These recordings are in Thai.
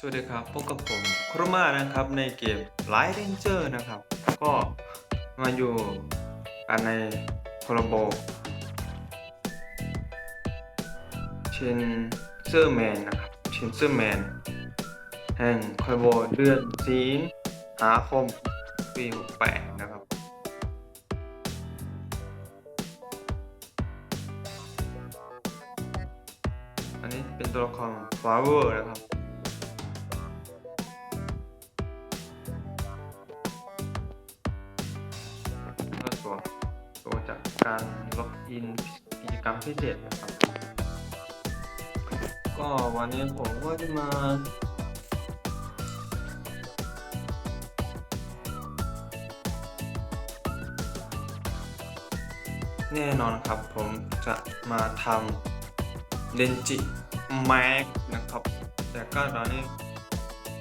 สวัสดีครับ พบกับผมครมานะครับในเกม Light Ranger นะครับ ก็มาอยู่กันในโคลโบเชนเซอร์แมนนะครับเชนเซอร์แมนแห่งโคลโบเดือนสิงหาคมปี68นะครับ อันนี้เป็นตัวละครฟลาเวอร์นะครับ ตัวจากการล็อกอินกิจกรรมพิเศษนะครับ ก็วันนี้ผมก็จะมาแน่นอนครับผมจะมาทำเลนจิแม็กนะครับ แต่ก็ตอนนี้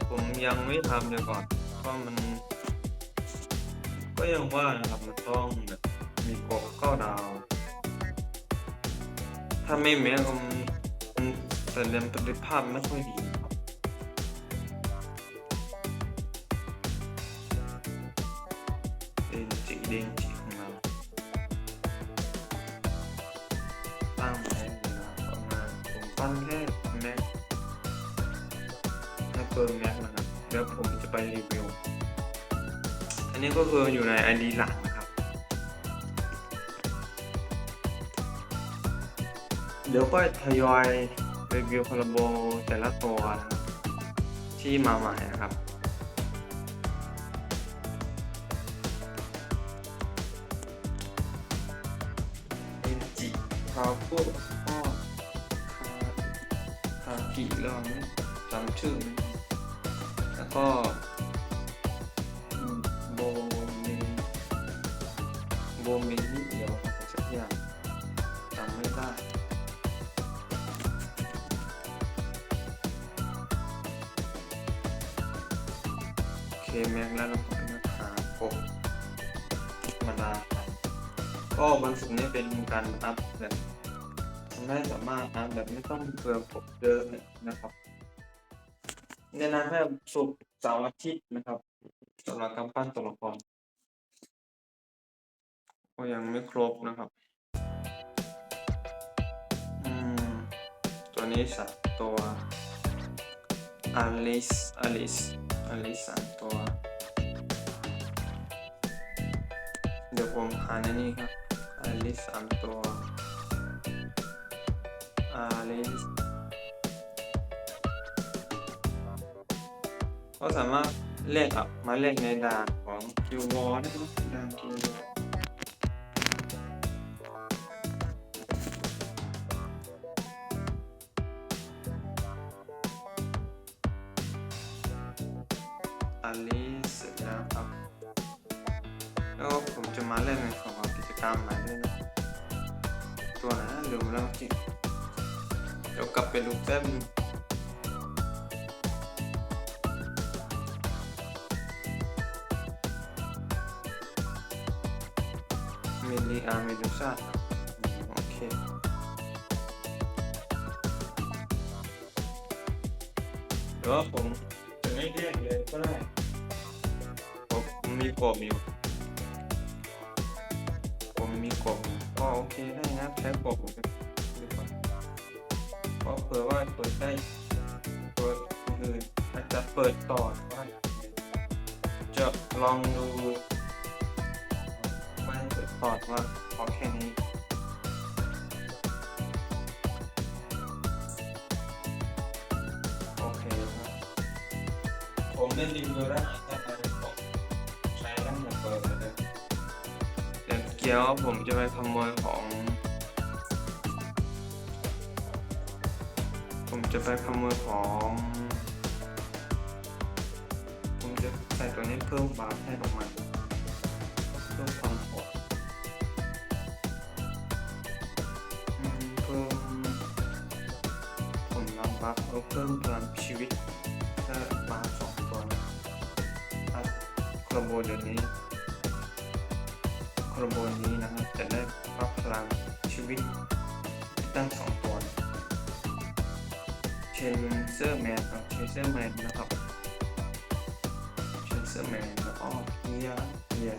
ผมยังไม่ทำเลยก่อนเพราะมัน ก็ยังว่านะครับมันต้องแบบ มีกรอบก้าดาว ถ้าไม่แม้ก็มันมันแสดงประสิทธิภาพไม่ค่อยดีครับเดนจิเดนจิของเราตั้งไว้เวลาประมาณผมปั้นแค่แม็กแค่เปิดแม็กนะครับแล้วผมจะไปรีวิว อันนี้ก็คืออยู่ใน ID หลัก เดี๋ยวก็ทยอยรีวิวคอลโบแต่ละตัวที่มาใหม่นะครับเอ็นจิคาโก้ก็คาคากิเรื่องจำชื่อไม่ได้แล้วก็ แม็กแล้วเราก็ไปมาหากบมานาครับก็วันศุกร์นี้เป็นการอัพแบบทำให้สามารถอัพแบบไม่ต้องเปลืองผมเยอะนะครับในนั้นแค่ศุกร์เสาร์อาทิตย์นะครับสำหรับการปั้นตัวละครก็ยังไม่ครบนะครับอืมตัวนี้สัตว์ตัวอลิสอลิสอลิสสามตัว เดี๋ยวผมหาในนี้ครับอลิสสามตัวอลิสก็สามารถเล่นอะมาเล่นในด่านของคิววอลได้ไหมด่านคิววอลอันนี้ มาเล่นของของกิจกรรมใหม่ด้วยนะตัวนนะลืมแล้วจริงเดี๋ยวกลับไปดูแป๊บนึงมิลลิอาร์เมดูซ่าโอเคหรือว่าผมจะไม่เรียกเลยก็ได้ผมมีกบอยู่ ผมมีกบอยู่ก็โอเคได้นะใช้กบผมจะกว่าเพราะเผื่อว่าเปิดได้เปิดอื่นอาจจะเปิดต่อว่าจะลองดูไม่เปิดพอว่าพอแค่นี้โอเคครับผมเล่นดิมดูได้ถ้ ดี๋ยวผมจะไปขโมยของ ผมจะไปขโมยของ ผมจะใส่ตัวนี้เพิ่มบาร์ให้ของมันเพิ่มความโหดอืมเพิ่มผมรับบัฟเพิ่มพลังชีวิตถ้ามาสองตัวถ้าครบโบเดี๋ยวนี้ ครบโบนี้นะครับจะได้บัฟพลังชีวิตตั้งสองตัวเชนเซอร์แมนครับเชนเซอร์แมนนะครับเชนเซอร์แมนแล้วก็เฮียเฮีย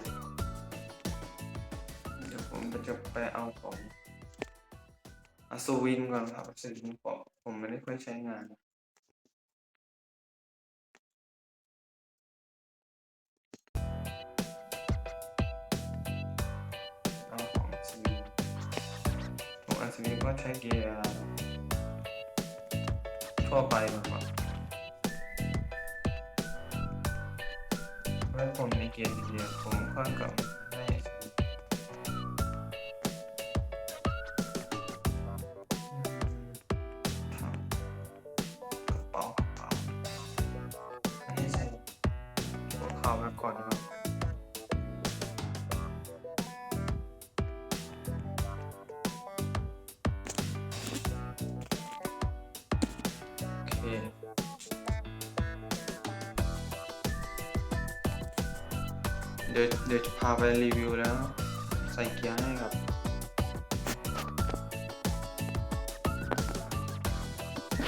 เดี๋ยวผมจะไปเอาของอัศวินก่อนครับอัศวินผมผมไม่ได้ค่อยใช้งานเอ องอัศวินก็ใช้เกียร์ทั่วไปนะครับถ้าผมมีเกียร์เดียวผมค่อยกลับให้อัศวินอืมครับกระเป้าไว้ก่อนนะครับ ดี๋ยวเดี๋ยวจะพาไปรีวิวแล้ว ใส่เกียร์ให้ครับ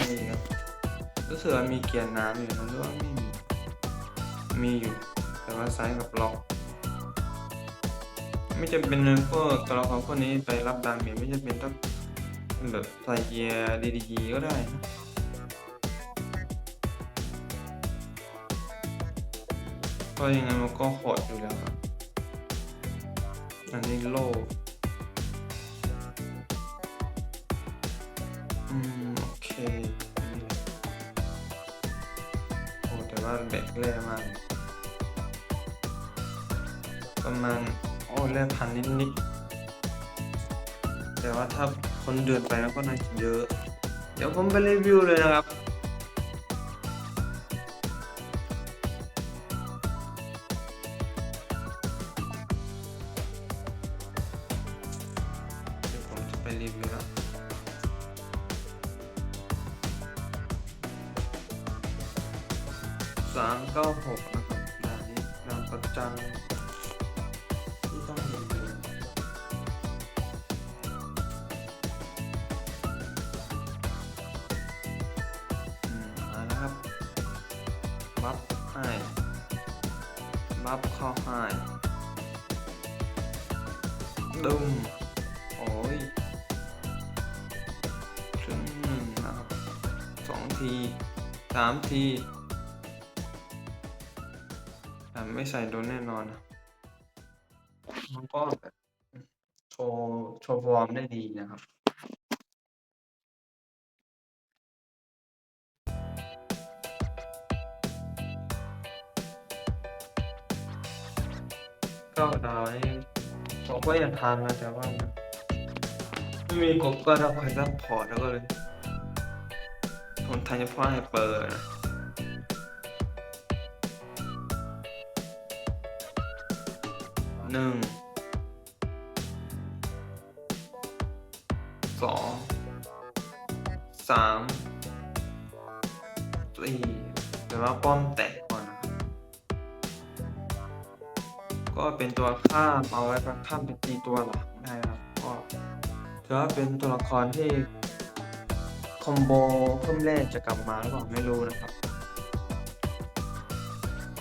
นี่ครับรู้สึกว่ามีเกียร์น้ำอยู่นะหรือว่าไม่มีมีอยู่ แต่ว่าไซส์กับล็อก ไม่จำเป็นเลยพวกตัวละครพวกนี้ไปรับดาเมจไม่จำเป็นต้องแบบใส่เกียร์ดีๆก็ได้นะ เพราะยังไงมันก็โหดอยู่แล้วอะอันนี้โลอืมโอเคโอ้แต่ว่าแบตแรงมากประมาณโอ้แรงพันนิดๆแต่ว่าถ้าคนเดินไปแล้วก็น่าจะเยอะ เดี๋ยวผมไปรีวิวเลยนะครับ ก้าหกนะครับด่านนี้ด่านประจันที่ต้องรีวิวอืมมาแล้วครับบัฟให้บัฟข้าให้ดุมโอ้ยครึ่งหนึ่งนะครับสองทีสามที ไม่ใส่โดนแน่นอนนะมันก็แบบโชว์โชว์ฟอร์มได้ดีนะครับก็ดาวนี่ผมก็อยากทานนะแต่ว่าไม่มีกบก็รับใครซัพพอร์ตแล้วก็เลยผมทานเฉพาะให้เปิดนะ หนึ่งสองสามสี่แต่ว่าป้อมแตกก่อนนะครับก็เป็นตัวข้ามเอาไว้ประข้ามเป็นตีตัวหลักได้ครับก็ถือว่าเป็นตัวละครที่คอมโบเพิ่มแรกจะกลับมาหรือเปล่าไม่รู้นะครับ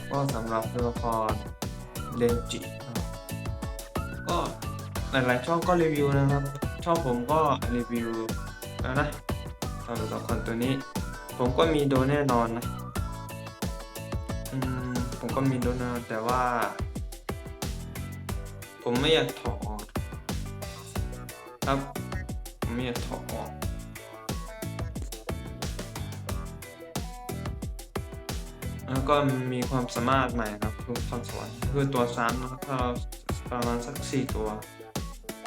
ก็สำหรับตัวละครเลนจิ หลายๆช่องก็รีวิวนะครับ ช่องผมก็รีวิวแล้วนะสำหรับตัวละครตัวนี้ ผมก็มีโดนแน่นอนนะอืมผมก็มีโดนแน่นอนแต่ว่า ผมไม่อยากถอดออกครับ ผมไม่อยากถอดออกแล้วก็มีความสามารถใหม่ครับคือพรสวรรค์คือตัวซ้ำนะครับถ้าเราประมาณสักสี่ตัว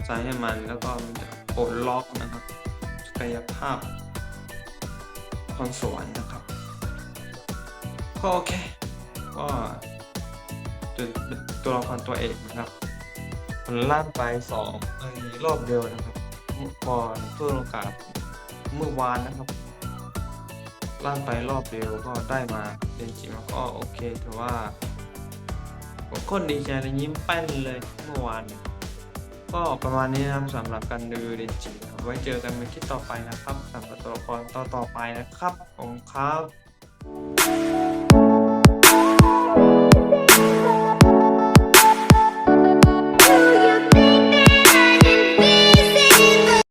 ใส่ให้มันแล้วก็มันจะปลดล็อกนะครับศักยภาพพรสวรรค์นะครับก็โอเคก็ตัวตัวละครตัวเอกนะครับมันลั่นไปสองรอบเดียวนะครับก่อนเพื่อโอกาสเมื่อวานนะครับลั่นไปรอบเดียวก็ได้มาเดนจิมาก็โอเคถือว่าผมโคตรดีใจเลยยิ้มแป้นเลยเมื่อวานเนี่ย ก็ประมาณนี้นะครับสำหรับการดูเดจิไว้เจอกันในคลิปต่อไปนะครับสำหรับตัวละครต่อต่อไปนะครับ ของครับ